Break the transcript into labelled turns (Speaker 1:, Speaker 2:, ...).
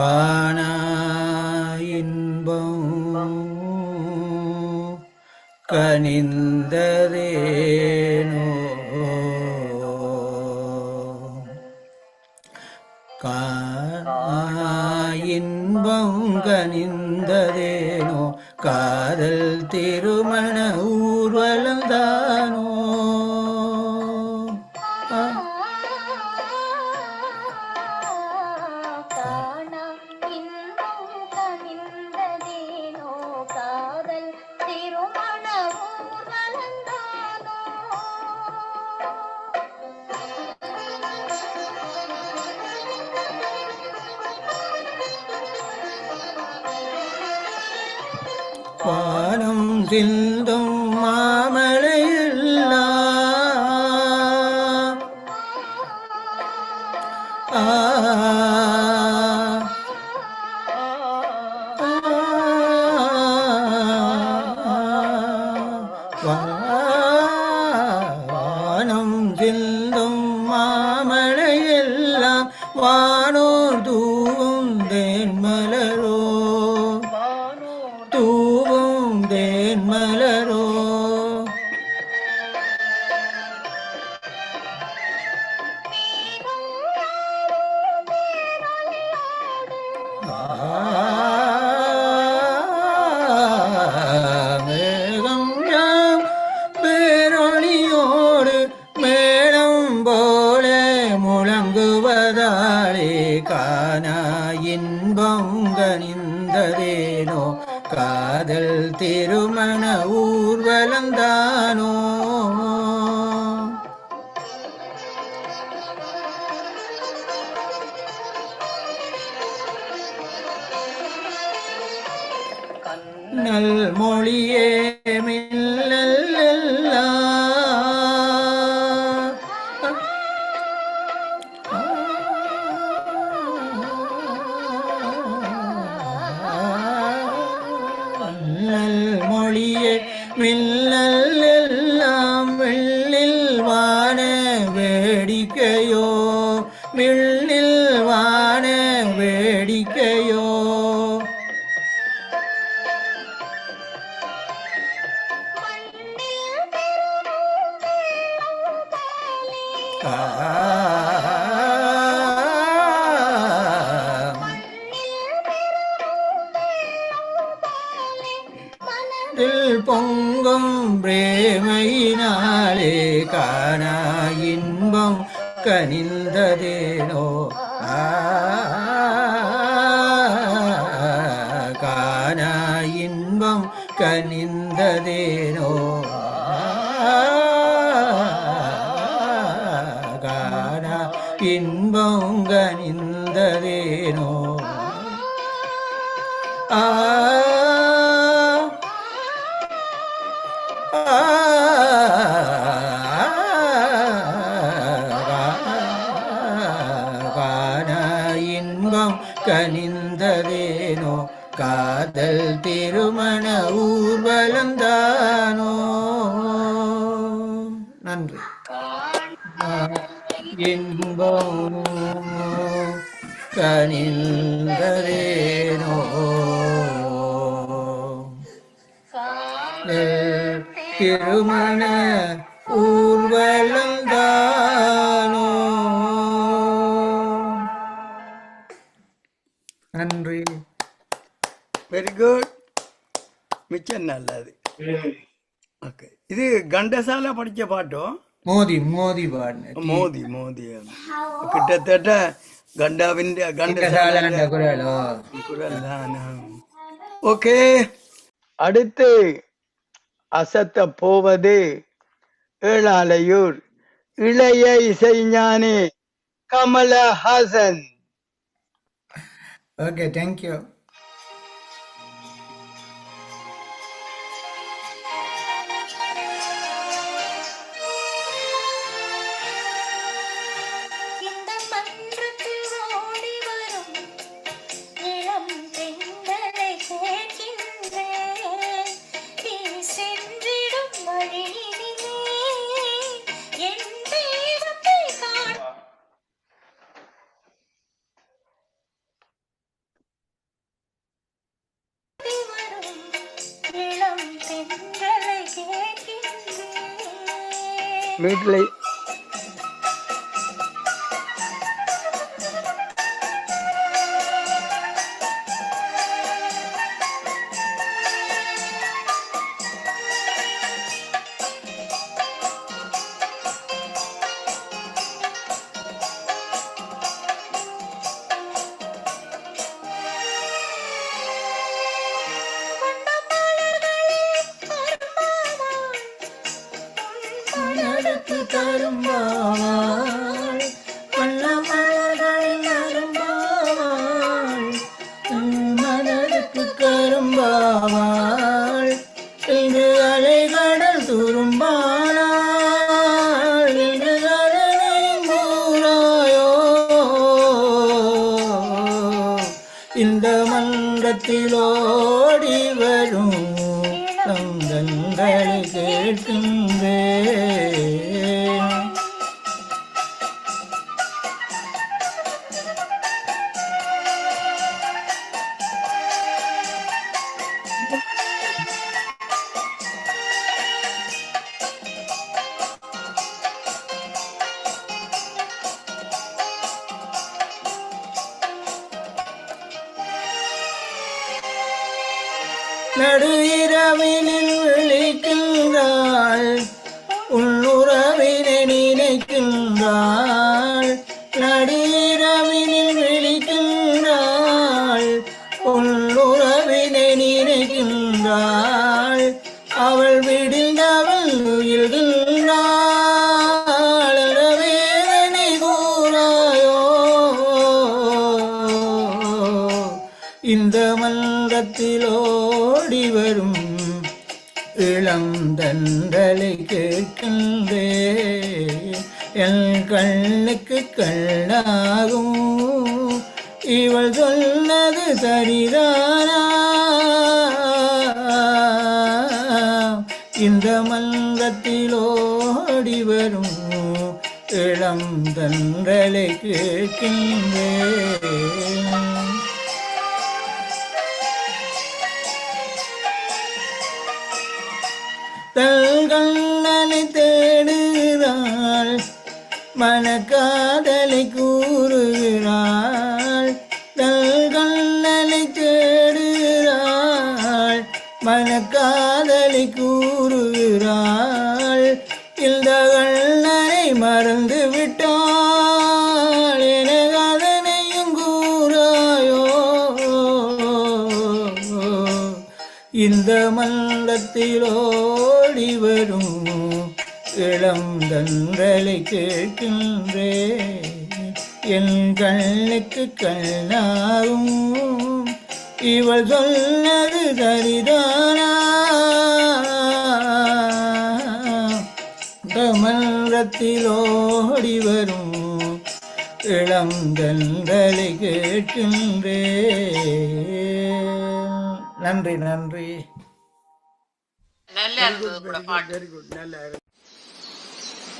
Speaker 1: காண இன்பம் கனிந்ததேனோ. காண இன்பம் கனிந்ததேனோ காதல் திருமண ஊர்வலந்தானோ ஆ சிந்தும் மாமழையில்லா. ஆ. வானம் சிந்தும் மாமழையெல்லாம் இன்பங்கனிந்ததேனோ காதல் திருமண ஊர்வலந்தானோ நல் மொழியே மில்லல்லா நல் மொழியே மில்லல் எல்லாம் வெள்ளில் வான வேடிக்கையோ மிள்ளில் வான வேடிக்கையோ. மனதில் பிரேமையினாலே காணா இன்பம் கனிந்ததேனோ? காணா இன்பம் கனிந்ததேனோ? காணா இன்பம் கனிந்ததேனோ? ஆ இன்பம் கனிந்ததேனோ? காதல் திருமண ஊர்வலந்தானோ நன்றி. இன்பம் கனிந்ததேனோ திருமண ஊர்வலம் நன்றி.
Speaker 2: வெரி குட் மிச்சம் நல்லது. ஓகே இது கண்டசால படிச்ச பாட்டும்
Speaker 1: மோதி மோதி பாடின.
Speaker 2: மோதி மோதி. கிட்டத்தட்ட கண்டாவின் கண்டசால
Speaker 1: குரலோ
Speaker 2: குரல். தான் ஓகே அடுத்து அசத்த போவது ஏழாலையூர். இளைய இசைஞானி கமலஹாசன்.
Speaker 1: ஓகே தேங்க்யூ
Speaker 3: இந்த
Speaker 1: Moodley கரும்பாவாள் இன்று அலைகடல் துரும்பானாள். இங்கு அலையும் இந்த மன்றத்தில் வரும் தந்தங்களை கேட்கும் இரவினில் விழிக்கின்றாள். உள்ளுறவினை நினைக்கின்றாள். நடுஇரவினில் விழிக்கின்றாள். உள்ளுறவினை நினைக்கின்றாள். அவள் விடிந்தவள் உயிர்கின்றாள் கேட்கின்றே என் கண்ணுக்கு கண்ணாகும். இவள் சொன்னது சரிதானா? இந்த மன்றத்தில் ஓடி வரும் இளம் தண்டலை கேட்கின்றேன். தங்கள் மனக்காதலை கூறுகிறாள் தல்கண்ணனை தேடுகிறாள் மனக்காதலை கூறுகிறாள் இந்த கண்ணனை மறந்து விட்டாள் என அதனையும் கூறாயோ. இந்த மன்றத்தில் ஓடி வரும்? இளம் தன்றலை கேட்கின்றே. என் கண்ணுக்கு கண்ணாகும் இவள் சொன்னது சரிதானா? மன்றத்தில் ஓடி வரும் இளம் தண்டலை கேட்கின்றே. நன்றி நன்றி.
Speaker 4: நல்லா இருந்தது கூட பாட்டு.
Speaker 2: வெரி குட் நல்லா இருக்கு